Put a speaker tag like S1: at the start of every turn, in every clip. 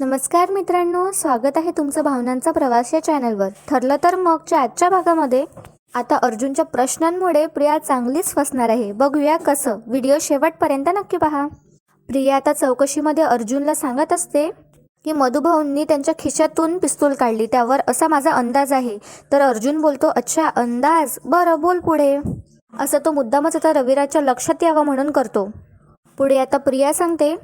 S1: नमस्कार मित्रांनो स्वागत आहे तुमचं भावनांचा प्रवास या चॅनलवर. ठरलं तर मगच्या आजच्या भागामध्ये आता अर्जुनच्या प्रश्नांमुळे प्रिया चांगलीच फसणार आहे. बघूया कसं. व्हिडिओ शेवटपर्यंत नक्की पहा. प्रिया आता चौकशीमध्ये अर्जुनला सांगत असते की मधुभाऊंनी त्यांच्या खिशातून पिस्तूल काढली. त्यावर असा माझा अंदाज आहे. तर अर्जुन बोलतो अच्छा अंदाज? बरं बोल पुढे. असं तो मुद्दामच आता रविराजच्या लक्षात यावं म्हणून करतो. पुढे आता प्रिया सांगते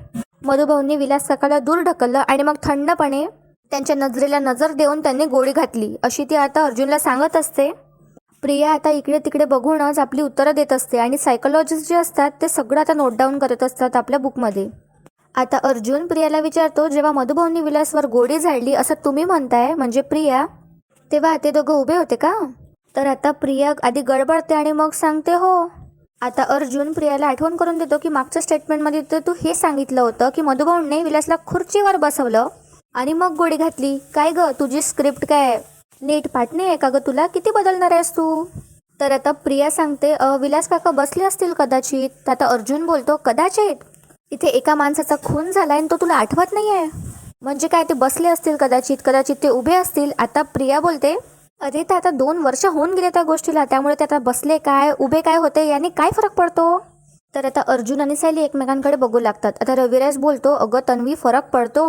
S1: मधुभाऊंनी विलास काकाला दूर ढकललं आणि मग थंडपणे त्यांच्या नजरेला नजर देऊन त्यांनी गोळी घातली. अशी ती आता अर्जुनला सांगत असते. प्रिया आता इकडे तिकडे बघूनच आपली उत्तरं देत असते आणि सायकोलॉजिस्ट जे असतात ते सगळं आता नोट डाऊन करत असतात आपल्या बुकमध्ये आता अर्जुन प्रियाला विचारतो जेव्हा मधुभाऊंनी विलासवर गोडी झाडली असं तुम्ही म्हणताय म्हणजे प्रिया तेव्हा ते दोघं उभे होते का? तर आता प्रिया आधी गडबडते आणि मग सांगते हो आता अर्जुन प्रियाला आठवण करून देतो की मागच्या स्टेटमेंटमध्ये तर तू हे सांगितलं होतं की मधुभाऊंनी विलासला खुर्चीवर बसवलं. आणि मग गोळी घातली. काय ग? तुझी स्क्रिप्ट काय नीट पाठणे आहे का ग तुला? किती बदलणार आहेस तू? तर आता प्रिया सांगते विलास काका बसले असतील कदाचित. तर आता अर्जुन बोलतो कदाचित. इथे एका माणसाचा खून झाला आणि तो तुला आठवत नाही आहे म्हणजे काय ते बसले असतील कदाचित. कदाचित ते उभे असतील. आता प्रिया बोलते अरे ते आता दोन वर्ष होऊन गेले त्या गोष्टीला. त्यामुळे ते आता बसले काय उभे काय होते याने काय फरक पडतो? तर आता अर्जुन आणि सायली एकमेकांकडे बघू लागतात. आता रविराज बोलतो अगं तन्वी फरक पडतो.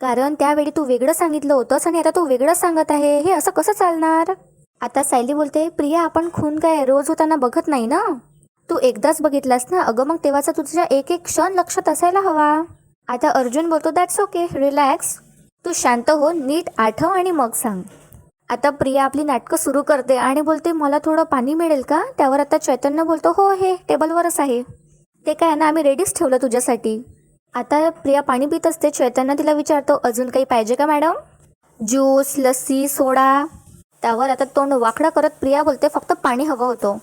S1: कारण त्यावेळी तू वेगळं सांगितलं होतंस आणि आता तू वेगळं सांगत आहे. हे असं कसं चालणार? आता सायली बोलते प्रिया आपण खून काय? रोज होताना बघत नाही ना? तू एकदाच बघितलास ना? अगं मग तेव्हाचा तुझ्या एक एक क्षण लक्षात असायला हवा. आता अर्जुन बोलतो दॅट्स ओके रिलॅक्स तू शांत हो नीट आठव आणि मग सांग. आता प्रिया आपली नाटकं सुरू करते आणि बोलते मला थोडं पाणी मिळेल का? त्यावर आता चैतन्य बोलतो हो हे टेबलवरच आहे. ते काय ना आम्ही रेडीच ठेवलं तुझ्यासाठी. आता प्रिया पाणी पित असते चैतन्य तिला विचारतो अजून काही पाहिजे का मॅडम? ज्यूस लस्सी सोडा. त्यावर आता तोंड वाकडा करत प्रिया बोलते फक्त पाणी हवं होतं.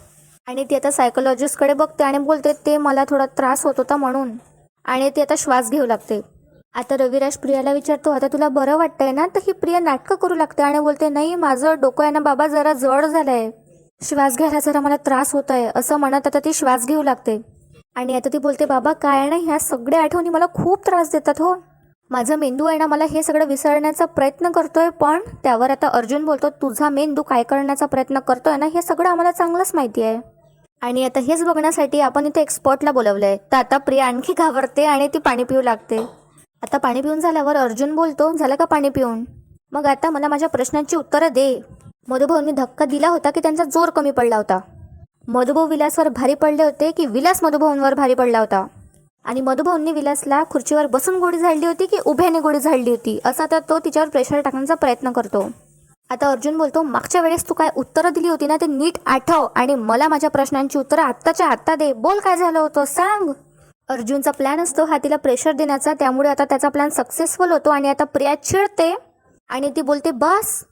S1: आणि ती आता सायकोलॉजिस्टकडे बघते आणि बोलते ते मला थोडा त्रास होत होता म्हणून. आणि ती आता श्वास घेऊ लागते. आता रविराज प्रियाला विचारतो आता तुला बरं वाटतंय ना? तर ही प्रिया नाटकं करू लागते आणि बोलते नाही माझं डोकं आहे ना बाबा जरा जड झालंय. श्वास घ्यायला जरा मला त्रास होत आहे असं म्हणत आता ती श्वास घेऊ लागते. आणि आता ती बोलते बाबा काय ना ह्या सगळ्या आठवणी मला खूप त्रास देतात हो. माझा मेंदू आहे ना मला हे सगळं विसरण्याचा प्रयत्न करतोय पण त्यावर आता अर्जुन बोलतो तुझा मेंदू काय करण्याचा प्रयत्न करतोय ना हे सगळं आम्हाला चांगलंच माहिती आहे. आणि आता हेच बघण्यासाठी आपण इथे एक्सपर्टला बोलवलंय. तर आता प्रिया आणखी घाबरते आणि ती पाणी पिऊ लागते. आता पाणी पिऊन झाल्यावर अर्जुन बोलतो झालं का पाणी पिऊन? मग आता मला माझ्या प्रश्नांची उत्तरं दे. मधुभाऊंनी धक्का दिला होता की त्यांचा जोर कमी पडला होता. मधुभाऊ विलासवर भारी पडले होते की विलास मधुभाऊंवर भारी पडला होता. आणि मधुभाऊंनी विलासला खुर्चीवर बसून गोळी झाडली होती की उभ्याने गोळी झाडली होती असा तर तो तिच्यावर प्रेशर टाकण्याचा प्रयत्न करतो. आता अर्जुन बोलतो मागच्या वेळेस तू काय उत्तरं दिली होती ना ते नीट आठव आणि मला माझ्या प्रश्नांची उत्तरं आत्ताच्या आत्ता दे. बोल काय झालं होतं सांग. अर्जुनचा प्लॅन असतो हा तिला प्रेशर देण्याचा. त्यामुळे आता त्याचा प्लॅन सक्सेसफुल होतो आणि आता प्रिया चिडते आणि ती बोलते बस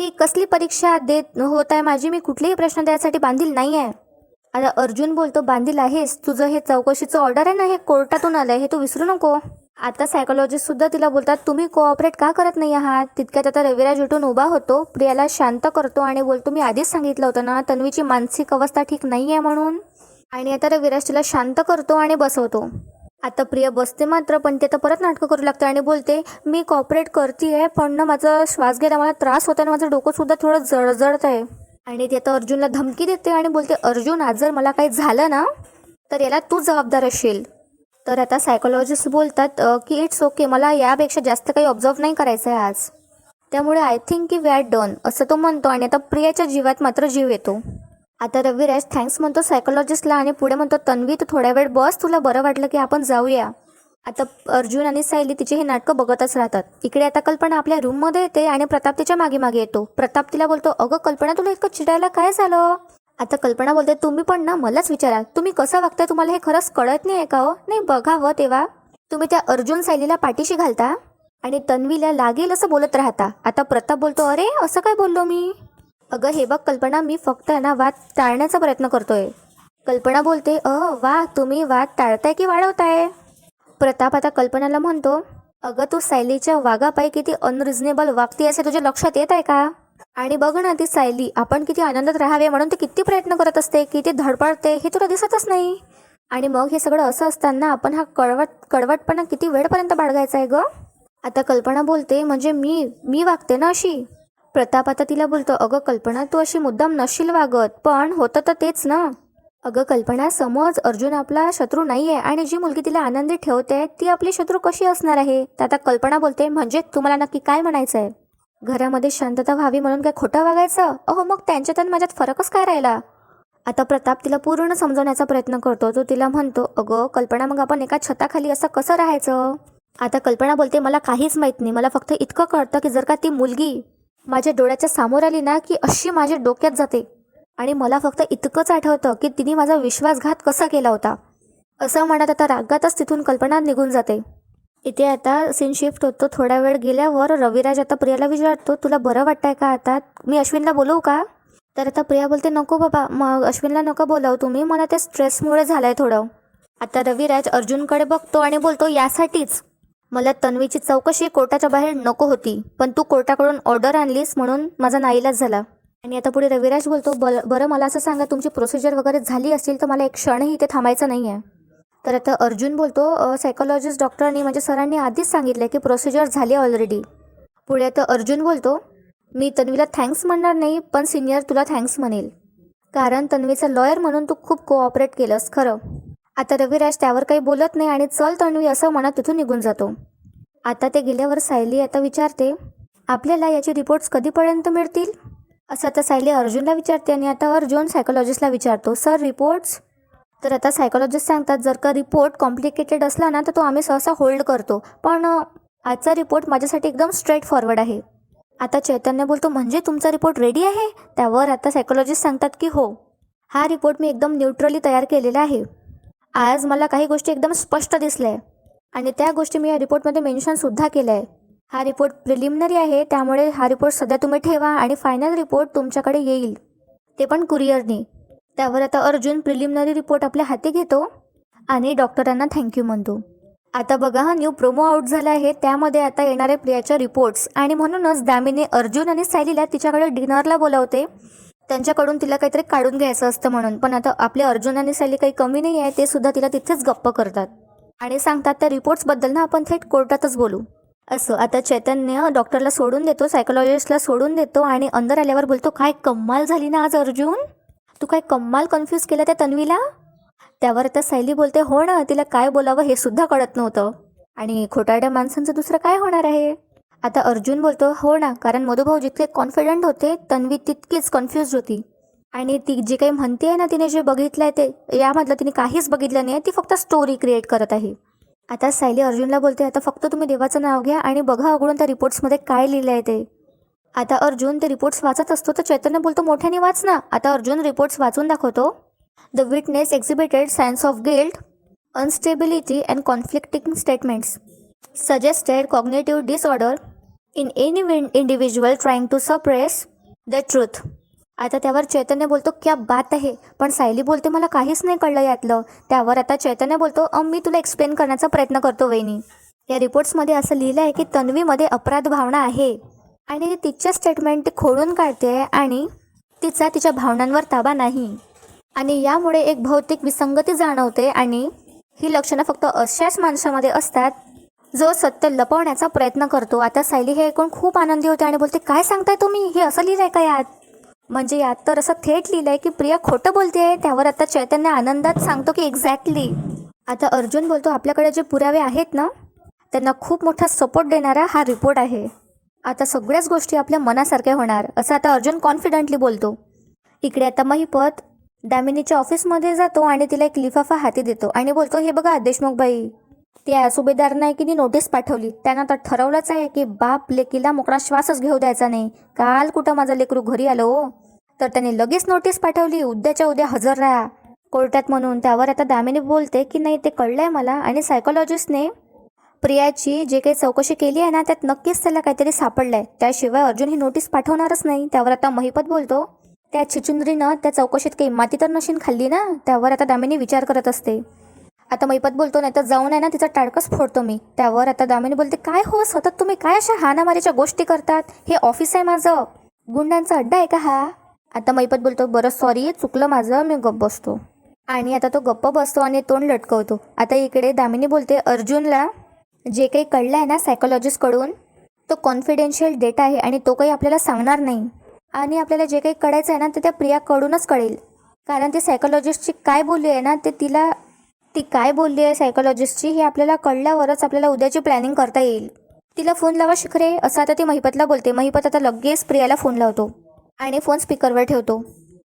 S1: ही कसली परीक्षा देत होत आहे माझी? मी कुठलेही प्रश्न द्यायसाठी बांधील नाही आहे आता अर्जुन बोलतो बांधील आहेस. तुझं हे चौकशीचं ऑर्डर आहे ना? हे कोर्टातून आलं आहे हे तू विसरू नको. आता सायकोलॉजिस्ट सुद्धा तिला बोलतात तुम्ही कोऑपरेट का करत नाही आहात? तितक्यात आता रविराज उठून उभा होतो. प्रियाला शांत करतो आणि बोलतो मी आधीच सांगितलं होतं ना तन्वीची मानसिक अवस्था ठीक नाही आहे म्हणून. आणि आता रविराज तिला शांत करतो आणि बसवतो. आता प्रिया बसते मात्र पण ते आता परत नाटकं करू लागते आणि बोलते मी कॉपरेट करते पण ना माझा श्वास घ्यायला मला त्रास होता आणि माझं डोकं सुद्धा थोडं जळजळत आहे. आणि ते आता अर्जुनला धमकी देते आणि बोलते अर्जुन आज जर मला काही झालं ना तर याला तू जबाबदार असशील तर आता सायकोलॉजिस्ट बोलतात की इट्स ओके मला यापेक्षा जास्त काही ऑब्झर्व नाही करायचं आहे आज. त्यामुळे आय थिंक की वॅट डन असं तो म्हणतो आणि आता प्रियाच्या जीवात मात्र जीव येतो. आता रविराज थँक्स म्हणतो सायकोलॉजिस्टला आणि पुढे म्हणतो तन्वी तर थोड्या वेळ बस तुला बरं वाटलं की आपण जाऊया. आता अर्जुन आणि सायली तिचे हे नाटकं बघतच राहतात. इकडे आता कल्पना आपल्या रूममध्ये येते आणि प्रताप तिच्यामागे मागे येतो. प्रताप तिला बोलतो अगं कल्पना तुला इतकं चिडायला काय झालं? आता कल्पना बोलते तुम्ही पण ना मलाच विचारा. तुम्ही कसं वागताय तुम्हाला हे खरंच कळत नाही आहे का हो? नाही बघावं तेव्हा. तुम्ही त्या अर्जुन सायलीला पाठीशी घालता आणि तन्वीला लागेल असं बोलत राहता. आता प्रताप बोलतो अरे असं काय बोललो मी? अगं हे बघ कल्पना मी फक्त आहे ना वाद टाळण्याचा प्रयत्न करतोय. कल्पना बोलते अ वा तुम्ही वाद टाळताय की वाढवताय? प्रताप आता कल्पनाला म्हणतो अगं तू सायलीच्या वागापायी किती अनरिझनेबल वागती असे तुझ्या लक्षात येत आहे का? आणि बघ ना ती सायली आपण किती आनंदात राहावे म्हणून ती किती प्रयत्न करत असते किती धडपडते हे तुला दिसतच नाही. आणि मग हे सगळं असं असताना आपण हा कळवट कडवटपणा किती वेळपर्यंत बाळगायचा आहे ग? आता कल्पना बोलते म्हणजे मी मी वागते ना अशी? प्रताप आता तिला बोलतो अगं कल्पना तू अशी मुद्दाम नशील वागत पण होतं तर तेच ना. अगं कल्पना समज अर्जुन आपला शत्रू नाही आहे आणि जी मुलगी तिला आनंदी ठेवते ती आपली शत्रू कशी असणार आहे? तर आता कल्पना बोलते म्हणजे तुम्हाला नक्की काय म्हणायचं आहे घरामध्ये शांतता व्हावी म्हणून काय खोटं वागायचं? अहो मग त्यांच्यात आणि माझ्यात फरकच काय राहिला? आता प्रताप तिला पूर्ण समजवण्याचा प्रयत्न करतो. तो तिला म्हणतो अगं कल्पना मग आपण एका छताखाली असं कसं राहायचं? आता कल्पना बोलते मला काहीच माहीत नाही. मला फक्त इतकं कळतं की जर का ती मुलगी माझ्या डोळ्याच्या समोर आली ना की अशी माझ्या डोक्यात जाते. आणि मला फक्त इतकंच आठवतं की तिने माझा विश्वासघात कसा केला होता. असं म्हणत आता रागातच तिथून कल्पना निघून जाते. इथे आता सीन शिफ्ट होतो थोडा वेळ गेल्यावर रविराज आता प्रियाला विचारतो तुला बरं वाटतंय का आता? मी अश्विनला बोलवू का? तर आता प्रिया बोलते नको बाबा मग अश्विनला नको बोलाव तुम्ही मला ते स्ट्रेसमुळे झालंय थोडं. आता रविराज अर्जुनकडे बघतो आणि बोलतो यासाठीच. मला तन्वीची चौकशी कोर्टाच्या बाहेर नको होती पण तू कोर्टाकडून ऑर्डर आणलीस म्हणून माझा नाईलाज झाला. आणि आता पुढे रविराज बोलतो बर बरं मला असं सांगा तुमची प्रोसिजर वगैरे झाली असेल तर मला एक क्षणही इथे थांबायचं नाही आहे तर आता अर्जुन बोलतो सायकोलॉजिस्ट डॉक्टरांनी म्हणजे सरांनी आधीच सांगितलं की प्रोसिजर झाली ऑलरेडी पुढे आता अर्जुन बोलतो मी तन्वीला थँक्स म्हणणार नाही पण सिनियर तुला थँक्स म्हणेल. कारण तन्वीचा लॉयर म्हणून तू खूप कोऑपरेट केलंस खरं. आता रविराज त्यावर काही बोलत नाही आणि चल तणवी असं म्हणत तिथून निघून जातो. आता ते गेल्यावर सायली आता विचारते आपल्याला याचे रिपोर्ट्स कधीपर्यंत मिळतील? असं आता सायली अर्जुनला विचारते आणि आता अर्जुन सायकोलॉजिस्टला विचारतो सर रिपोर्ट्स तर आता सायकोलॉजिस्ट सांगतात जर का रिपोर्ट कॉम्प्लिकेटेड असला ना तर तो आम्ही सहसा होल्ड करतो. पण आजचा रिपोर्ट माझ्यासाठी एकदम स्ट्रेट फॉरवर्ड आहे. आता चैतन्य बोलतो म्हणजे तुमचा रिपोर्ट रेडी आहे? त्यावर आता सायकोलॉजिस्ट सांगतात की हो. हा रिपोर्ट मी एकदम न्यूट्रली तयार केलेला आहे. आज मला काही गोष्टी एकदम स्पष्ट दिसल्या आहे आणि त्या गोष्टी मी या रिपोर्टमध्ये मेन्शनसुद्धा केल्या आहे हा रिपोर्ट प्रिलिमिनरी आहे त्यामुळे हा रिपोर्ट सध्या तुम्ही ठेवा आणि फायनल रिपोर्ट तुमच्याकडे येईल. ते पण कुरिअरने. त्यावर आता अर्जुन प्रिलिमिनरी रिपोर्ट आपल्या हाती घेतो आणि डॉक्टरांना थँक्यू म्हणतो. आता बघा हा न्यू प्रोमो आउट झाला आहे. त्यामध्ये आता येणाऱ्या प्रियाच्या रिपोर्ट्स आणि म्हणूनच दामिनी अर्जुन आणि सायलीला तिच्याकडे डिनरला बोलावते. त्यांच्याकडून तिला काहीतरी काढून घ्यायचं असतं म्हणून. पण आता आपले अर्जुन आणि सॅली काही कमी नाही आहे ते सुद्धा तिला तिथेच गप्प करतात. आणि सांगतात त्या रिपोर्ट्सबद्दल ना आपण थेट कोर्टातच बोलू. असं. आता चैतन्य डॉक्टरला सोडून देतो सायकोलॉजिस्टला सोडून देतो आणि अंदर आल्यावर बोलतो काय कम्माल झाली ना आज अर्जुन? तू काय कम्माल कन्फ्यूज केलं त्या तन्वीला? त्यावर आता सैली बोलते हो ना तिला काय बोलावं हे सुद्धा कळत नव्हतं. आणि खोटारड्या माणसांचं दुसरं काय होणार आहे? आता अर्जुन बोलतो हो ना कारण मधुभाऊ जितके कॉन्फिडंट होते तन्वी तितकीच कन्फ्युज होती. आणि ती जे काही म्हणते आहे ना तिने जे बघितलं आहे ते यामधलं तिने काहीच बघितलं नाही आहे ती फक्त स्टोरी क्रिएट करत आहे. आता सायली अर्जुनला बोलते आता फक्त तुम्ही देवाचं नाव घ्या आणि बघा अगोदर त्या रिपोर्ट्समध्ये काय लिहिलं आहे ते. आता अर्जुन ते रिपोर्ट्स वाचत असतो तर चैतन्य बोलतो मोठ्याने वाच ना. आता अर्जुन रिपोर्ट्स वाचून दाखवतो. The witness exhibited signs of guilt instability and conflicting statements suggested cognitive disorder in any individual trying to suppress the truth आता त्यावर चैतन्य बोलतो क्या बात आहे? पण सायली बोलते मला काहीच नाही कळलं यातलं. त्यावर आता चैतन्य बोलतो अं, मी तुला एक्सप्लेन करण्याचा प्रयत्न करतो वहिनी. या रिपोर्ट्समध्ये असं लिहिलं आहे की तन्वीमध्ये अपराध भावना आहे. आणि ती तिच्या स्टेटमेंट ती खोडून काढते आणि तिचा तिच्या भावनांवर ताबा नाही. आणि यामुळे एक भौतिक विसंगती जाणवते आणि ही लक्षणं फक्त अशाच माणसामध्ये असतात जो सत्य लपवण्याचा प्रयत्न करतो आता सायली हे ऐकून खूप आनंदी होते आणि बोलते काय सांगताय तुम्ही? हे असं लिहिलंय का यात? म्हणजे यात तर असं थेट लिहिलंय की प्रिया खोटं बोलते त्यावर आता चैतन्य आनंदात सांगतो की एक्झॅक्टली आता अर्जुन बोलतो आपल्याकडे जे पुरावे आहेत ना त्यांना खूप मोठा सपोर्ट देणारा हा रिपोर्ट आहे. आता सगळ्याच गोष्टी आपल्या मनासारख्या होणार. असं आता अर्जुन कॉन्फिडंटली बोलतो. इकडे आता महिपत दामिनीच्या ऑफिसमध्ये जातो आणि तिला एक लिफाफा हाती देतो आणि बोलतो हे बघा देशमुख बाई त्या सुभेदार नायकीने नोटीस पाठवली. त्यांना तर ठरवलंच आहे की बाप लेकीला मोकळा श्वासच घेऊ द्यायचा नाही. काल कुठं माझं लेकरू घरी आलं हो? तर त्याने लगेच नोटीस पाठवली उद्याच्या उद्या हजर राहा. कोर्टात म्हणून त्यावर आता दामिनी बोलते की नाही ते कळलंय मला आणि सायकोलॉजिस्टने प्रियाची जे काही चौकशी केली आहे ना त्यात नक्कीच त्याला काहीतरी सापडलंय. त्याशिवाय अर्जुन ही नोटीस पाठवणारच नाही. त्यावर आता महिपत बोलतो. त्या छिचुंद्रीनं त्या चौकशीत काही माती तर नशीन खाल्ली ना? त्यावर आता दामिनी विचार करत असते. आता मैपत बोलतो नाही तर जाऊन आहे ना तिचा टाळकच फोडतो मी. त्यावर आता दामिनी बोलते काय हो सतत तुम्ही काय अशा हानामारीच्या गोष्टी करतात? हे ऑफिस आहे माझं. गुंडांचा अड्डा आहे का हा? आता मैपत बोलतो बरं सॉरी चुकलं माझं मी गप्प बसतो. आणि आता तो गप्प बसतो आणि तोंड लटकवतो. आता इकडे दामिनी बोलते अर्जुनला जे काही कळलं आहे ना सायकोलॉजिस्टकडून तो कॉन्फिडेन्शियल डेटा आहे आणि तो काही आपल्याला सांगणार नाही. आणि आपल्याला जे काही कळायचं आहे ना ते त्या प्रियाकडूनच कळेल. कारण ते सायकोलॉजिस्टची काय बोलली आहे ना ते तिला ती काय बोलली आहे सायकोलॉजिस्टची हे आपल्याला कळल्यावरच आपल्याला उद्याची प्लॅनिंग करता येईल. तिला फोन लावा शिखरे असं आता ती महिपतला बोलते. महिपत आता लगेच प्रियाला फोन लावतो आणि फोन स्पीकरवर ठेवतो.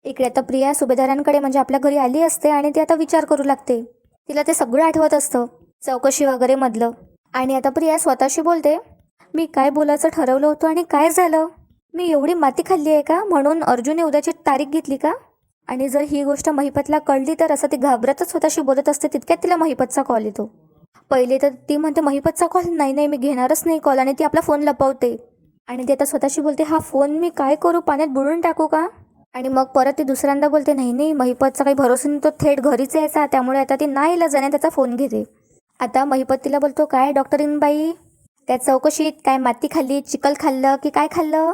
S1: इकडे आता प्रिया सुभेदारांकडे म्हणजे आपल्या घरी आली असते आणि ती आता विचार करू लागते. तिला ते सगळं आठवत असतं चौकशी वगैरे मधलं. आणि आता प्रिया स्वतःशी बोलते मी काय बोलायचं ठरवलं होतं आणि काय झालं? मी एवढी माती खाल्ली आहे का? म्हणून अर्जुनने उद्याची तारीख घेतली का? आणि जर ही गोष्ट महिपतला कळली तर असं ती घाबरतच स्वतःशी बोलत असते तितक्यात तिला महिपतचा कॉल येतो. पहिले तर ती म्हणते महिपतचा कॉल नाही नाही मी घेणारच नाही कॉल आणि ती आपला फोन लपवते. आणि ती आता स्वतःशी बोलते हा फोन मी काय करू? पाण्यात बुडून टाकू का? आणि मग परत ती दुसऱ्यांदा बोलते नाही नाही महिपतचा काही भरोसा नाही तो थेट घरीच यायचा त्यामुळे आता ती नाही जाणे त्याचा फोन घेते. आता महिपत तिला बोलतो काय डॉक्टरीन बाई? त्या चौकशीत काय माती खाल्ली चिकल खाल्लं की काय खाल्लं?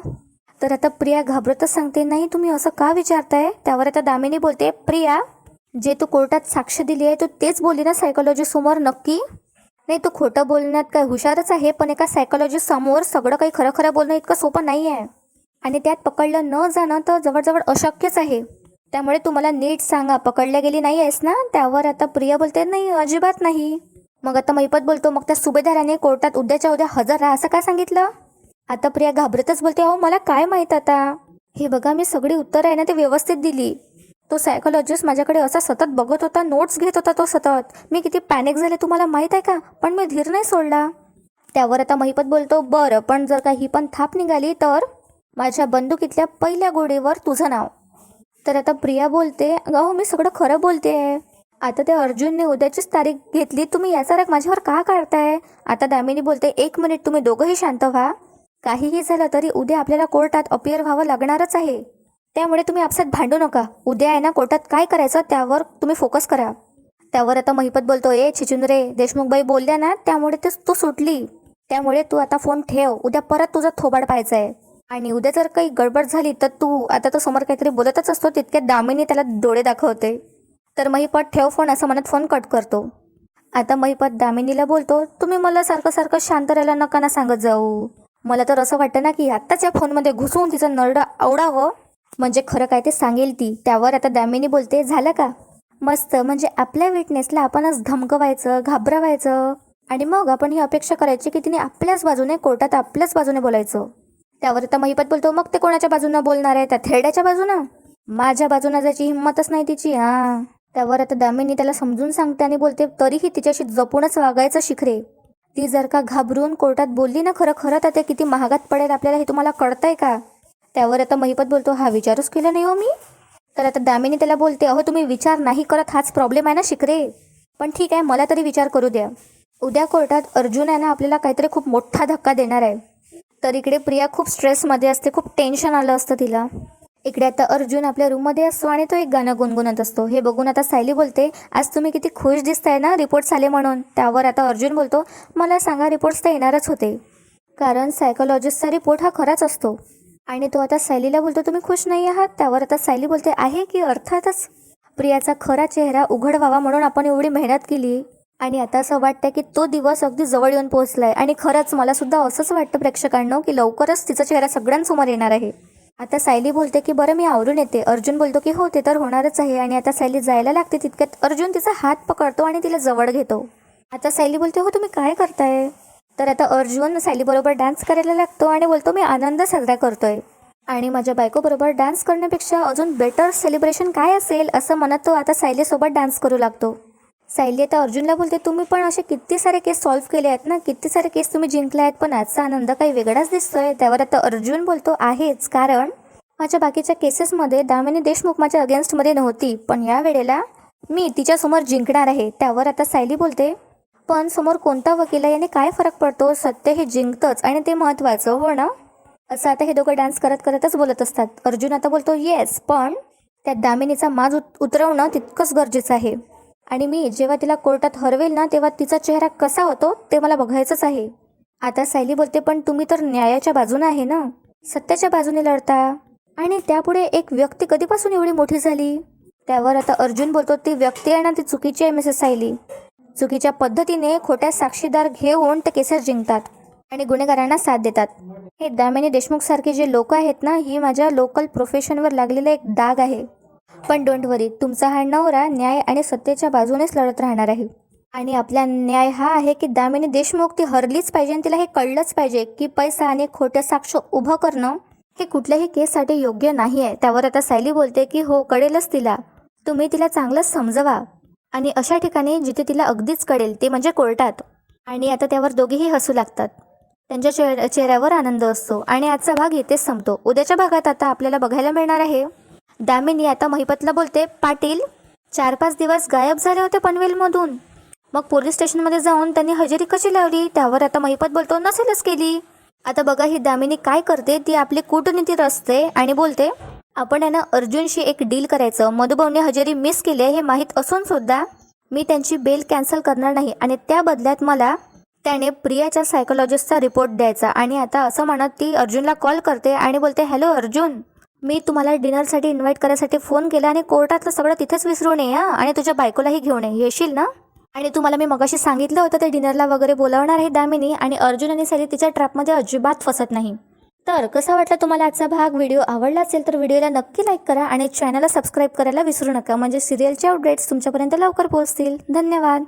S1: तर आता प्रिया घाबरतच सांगते नाही तुम्ही असं का विचारताय? त्यावर आता दामिनी बोलते प्रिया जे तू कोर्टात साक्ष दिली आहे तू तेच बोलली ना सायकोलॉजी समोर नक्की? नाही तू खोटं बोलण्यात काय हुशारच आहे पण एका सायकोलॉजी समोर सगळं काही खरं खरं बोलणं इतकं सोपं नाही आहे आणि त्यात पकडलं न जाणं तर जवळजवळ अशक्यच आहे. त्यामुळे तू मला नीट सांगा पकडल्या गेली नाही आहेस ना? त्यावर आता प्रिया बोलते नाही अजिबात नाही. मग आता मैपत बोलतो मग त्या सुभेदाराने कोर्टात उद्याच्या उद्या हजर राहा असं का सांगितलं? आता प्रिया घाबरतच बोलते अहो मला काय माहीत आता? हे बघा मी सगळी उत्तरं आहे ना ते व्यवस्थित दिली. तो सायकोलॉजिस्ट माझ्याकडे असा सतत बघत होता नोट्स घेत होता तो सतत. मी किती पॅनिक झाले तुम्हाला माहीत आहे का? पण मी धीर नाही सोडला. त्यावर आता महिपत बोलतो बरं पण जर का ही पण थाप निघाली तर? माझ्या बंदुकीतल्या पहिल्या गोडीवर तुझं नाव. तर आता प्रिया बोलते अहो मी सगळं खरं बोलते. आहे आता ते अर्जुनने उद्याचीच तारीख घेतली तुम्ही याचा राग माझ्यावर का काढताय? आता दामिनी बोलते एक मिनिट तुम्ही दोघंही शांत व्हा. काहीही झालं तरी उद्या आपल्याला कोर्टात अपियर व्हावं लागणारच आहे. त्यामुळे तुम्ही आपसात भांडू नका. उद्या आहे ना कोर्टात काय करायचं त्यावर तुम्ही फोकस करा. त्यावर आता महिपत बोलतो ए छिचुंद्रे देशमुखबाई बोलल्या ना त्यामुळे ते तू सुटली. त्यामुळे तू आता फोन ठेव. उद्या परत तुझा थोबाड पाहायचा आहे आणि उद्या जर काही गडबड झाली तर तू आता तो समोर काहीतरी बोलतच असतो तितक्या दामिनी त्याला डोळे दाखवते तर महिपत ठेव फोन असं म्हणत फोन कट करतो. आता महिपत दामिनीला बोलतो तुम्ही मला सारखं सारखं शांत राहायला नका ना सांगत जाऊ. मला तर असं वाटतं ना की आत्ताच या फोनमध्ये घुसवून तिचं नरडं आवडावं. म्हणजे खरं काय ते सांगेल ती. त्यावर आता दामिनी बोलते झालं का? मस्त. म्हणजे आपल्या विटनेसला आपणच धमकवायचं घाबरवायचं. आणि मग आपण ही अपेक्षा करायची की तिने आपल्याच बाजूने कोर्टात आपल्याच बाजूने बोलायचं. त्यावर आता महिपत बोलतो मग ते कोणाच्या बाजूनं बोलणार आहे? त्या थेरड्याच्या बाजूनं? माझ्या बाजूनं जायची हिंमतच नाही तिची. हा. त्यावर आता दामिनी त्याला समजून सांगते आणि बोलते तरीही तिच्याशी जपूनच वागायचं शिखरे. ती जर का घाबरून कोर्टात बोलली ना खरं खरं तर ते किती महागात पडेल आपल्याला हे तुम्हाला कळतंय का? त्यावर आता महिपत बोलतो हा विचारच केला नाही हो मी. तर आता दामिनी त्याला बोलते अहो तुम्ही विचार नाही करत हाच प्रॉब्लेम आहे ना शिकरे पण ठीक आहे मला तरी विचार करू द्या. उद्या कोर्टात अर्जुन आहे ना आपल्याला काहीतरी खूप मोठा धक्का देणार आहे. तर इकडे प्रिया खूप स्ट्रेसमध्ये असते खूप टेन्शन आलं असतं तिला. इकडे आता अर्जुन आपल्या रूममध्ये असतो आणि तो एक गाणं गुणगुणत असतो. हे बघून आता सायली बोलते आज तुम्ही किती खुश दिसताय ना रिपोर्ट्स आले म्हणून. त्यावर आता अर्जुन बोलतो मला सांगा रिपोर्ट्स तर येणारच होते. कारण सायकोलॉजिस्टचा रिपोर्ट हा खराच असतो. आणि तो आता सायलीला बोलतो तुम्ही खुश नाही आहात? त्यावर आता सायली बोलते आहे की अर्थातच? प्रियाचा खरा चेहरा उघड व्हावा म्हणून आपण एवढी मेहनत केली. आणि आता असं वाटतं की तो दिवस अगदी जवळ येऊन पोहोचला आहे आणि खरंच मला सुद्धा असंच वाटतं प्रेक्षकांना की लवकरच तिचा चेहरा सगळ्यांसमोर येणार आहे. आता सायली बोलते की बरं मी आवरून येते. अर्जुन बोलतो की हो ते तर होणारच आहे आणि आता सायली जायला लागते तितक्यात. अर्जुन तिचा हात पकडतो आणि तिला जवळ घेतो. आता सायली बोलते हो तुम्ही काय करताय? तर आता अर्जुन सायलीबरोबर डान्स करायला लागतो आणि बोलतो मी आनंद साजरा करतोय. आणि माझ्या बायकोबरोबर डान्स करण्यापेक्षा अजून बेटर सेलिब्रेशन काय असेल असं म्हणत तो आता सायलीसोबत डान्स करू लागतो. सायली आता अर्जुनला बोलते तुम्ही पण असे किती सारे केस सॉल्व्ह केले आहेत ना? किती सारे केस तुम्ही जिंकले आहेत? पण आजचा आनंद काही वेगळाच दिसतोय. त्यावर आता अर्जुन बोलतो आहेच कारण माझ्या बाकीच्या केसेसमध्ये दामिनी देशमुख माझ्या अगेन्स्टमध्ये नव्हती. पण या वेळेला मी तिच्यासमोर जिंकणार आहे. त्यावर आता सायली बोलते पण समोर कोणता वकील आहे? याने काय फरक पडतो? सत्य हे जिंकतंच आणि ते महत्त्वाचं हो ना? असं आता हे दोघं डान्स करत करतच बोलत असतात. अर्जुन आता बोलतो येस पण त्यात दामिनीचा माज उत उतरवणं तितकंच गरजेचं आहे. आणि मी जेव्हा तिला कोर्टात हरवेल ना तेव्हा तिचा चेहरा कसा होतो ते मला बघायचंच आहे. आता सायली बोलते पण तुम्ही तर न्यायाच्या बाजूने आहे ना? सत्याच्या बाजूने लढता. आणि त्यापुढे एक व्यक्ती कधीपासून एवढी मोठी झाली? त्यावर आता अर्जुन बोलतो ती व्यक्ती आहे ना ती चुकीची आहे मिसेस सायली. चुकीच्या पद्धतीने खोट्या साक्षीदार घेऊन ते केसेस जिंकतात आणि गुन्हेगारांना साथ देतात. हे दामिनी देशमुख सारखे जे लोक आहेत ना ही माझ्या लोकल प्रोफेशनवर लागलेला एक डाग आहे. पण डोंट वरी तुमचा हा नवरा न्याय आणि सत्तेच्या बाजूनेच लढत राहणार आहे. आणि आपला न्याय हा आहे की दामिनी देशमुख ती हरलीच पाहिजे आणि तिला हे कळलंच पाहिजे की पैसा आणि खोटे साक्ष उभं करणं हे कुठल्याही केससाठी योग्य नाही आहे त्यावर आता सायली बोलते की हो कळेलच तिला. तुम्ही तिला चांगलंच समजवा. आणि अशा ठिकाणी जिथे तिला अगदीच कळेल ते म्हणजे कोर्टात. आणि आता त्यावर दोघेही हसू लागतात. त्यांच्या चेह चेहऱ्यावर आनंद असतो आणि आजचा भाग येथेच संपतो. उद्याच्या भागात आता आपल्याला बघायला मिळणार आहे. दामिनी आता महिपतला बोलते पाटील चार पाच दिवस गायब झाले होते पनवेलमधून. मग पोलीस स्टेशनमध्ये जाऊन त्यांनी हजेरी कशी लावली? त्यावर आता महिपत बोलतो नसेलच केली. आता बघा ही दामिनी काय करते? ती आपली कूटनीती रचते आणि बोलते आपण यांना अर्जुनशी एक डील करायचं. मधुभाऊने हजेरी मिस केली आहे हे माहीत असून सुद्धा मी त्यांची बेल कॅन्सल करणार नाही आणि त्या बदल्यात मला त्याने प्रियाच्या सायकोलॉजिस्टचा रिपोर्ट द्यायचा आणि आता असं म्हणत ती अर्जुनला कॉल करते आणि बोलते हॅलो अर्जुन मी तुम्हाला डिनरसाठी इन्व्हाइट करायसाठी फोन केला आणि कोर्टातलं सगळं तिथेच विसरून ये हां? आणि तुझ्या बायकोलाही घेऊन ये येशील ना? आणि तुम्हाला मी मगाशी सांगितलं होतं ते डिनरला वगैरे बोलावणार आहे दामिनी आणि अर्जुन आणि सैली तिच्या ट्रॅपमध्ये अजिबात फसत नाही. तर कसा वाटला तुम्हाला आजचा भाग? व्हिडिओ आवडला असेल तर व्हिडिओला नक्की लाईक करा आणि चॅनलला सबस्क्राईब करायला विसरू नका. म्हणजे सिरियलचे अपडेट्स तुमच्यापर्यंत लवकर पोहोचतील. धन्यवाद.